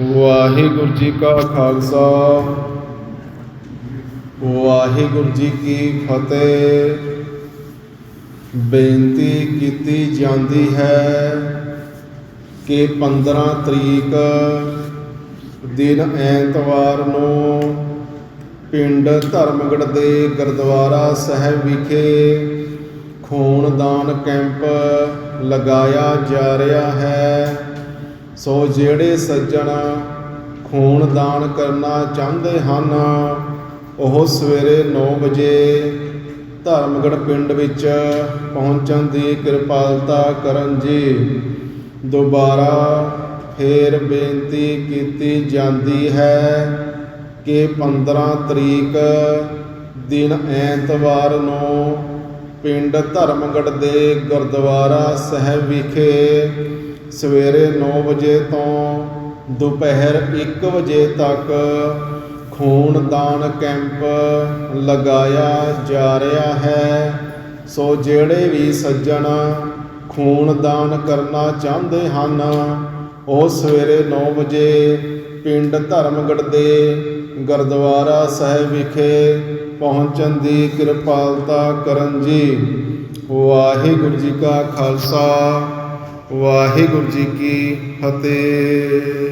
ਵਾਹਿਗੁਰੂ ਜੀ ਕਾ ਖਾਲਸਾ। ਵਾਹਿਗੁਰੂ ਜੀ ਕੀ ਫਤਿਹ। ਬੇਨਤੀ ਕੀਤੀ ਜਾਂਦੀ ਹੈ ਕਿ 15 ਤਰੀਕ ਦਿਨ ਐਤਵਾਰ ਨੂੰ ਪਿੰਡ ਧਰਮਗੜ ਦੇ ਗੁਰਦੁਆਰਾ ਸਾਹਿਬ ਵਿਖੇ ਖੂਨਦਾਨ ਕੈਂਪ ਲਗਾਇਆ ਜਾ ਰਿਹਾ ਹੈ। ਸੋ ਜਿਹੜੇ ਸੱਜਣ ਖੂਨਦਾਨ ਕਰਨਾ ਚਾਹੁੰਦੇ ਹਨ, ਉਹ ਸਵੇਰੇ 9 ਵਜੇ ਧਰਮਗੜ ਪਿੰਡ ਵਿੱਚ ਪਹੁੰਚਣ ਦੀ ਕਿਰਪਾਲਤਾ ਕਰਨ ਜੀ। ਦੁਬਾਰਾ ਫੇਰ ਬੇਨਤੀ ਕੀਤੀ ਜਾਂਦੀ ਹੈ ਕਿ 15 ਤਰੀਕ ਦਿਨ ਐਤਵਾਰ ਨੂੰ ਪਿੰਡ ਧਰਮਗੜ ਦੇ ਗੁਰਦੁਆਰਾ ਸਾਹਿਬ ਵਿਖੇ ਸਵੇਰੇ 9 ਵਜੇ ਤੋਂ ਦੁਪਹਿਰ 1 ਵਜੇ ਤੱਕ ਖੂਨਦਾਨ ਕੈਂਪ ਲਗਾਇਆ ਜਾ ਰਿਹਾ ਹੈ। ਸੋ ਜਿਹੜੇ ਵੀ ਸੱਜਣ ਖੂਨਦਾਨ ਕਰਨਾ ਚਾਹੁੰਦੇ ਹਨ ਉਹ ਸਵੇਰੇ 9 ਵਜੇ ਪਿੰਡ ਧਰਮਗੜ ਦੇ ਗੁਰਦੁਆਰਾ ਸਾਹਿਬ ਵਿਖੇ ਪਹੁੰਚਣ ਦੀ ਕਿਰਪਾਲਤਾ ਕਰਨ ਜੀ। ਵਾਹਿਗੁਰੂ ਜੀ ਕਾ ਖਾਲਸਾ, ਵਾਹਿਗੁਰੂ ਜੀ ਕੀ ਫਤਿਹ।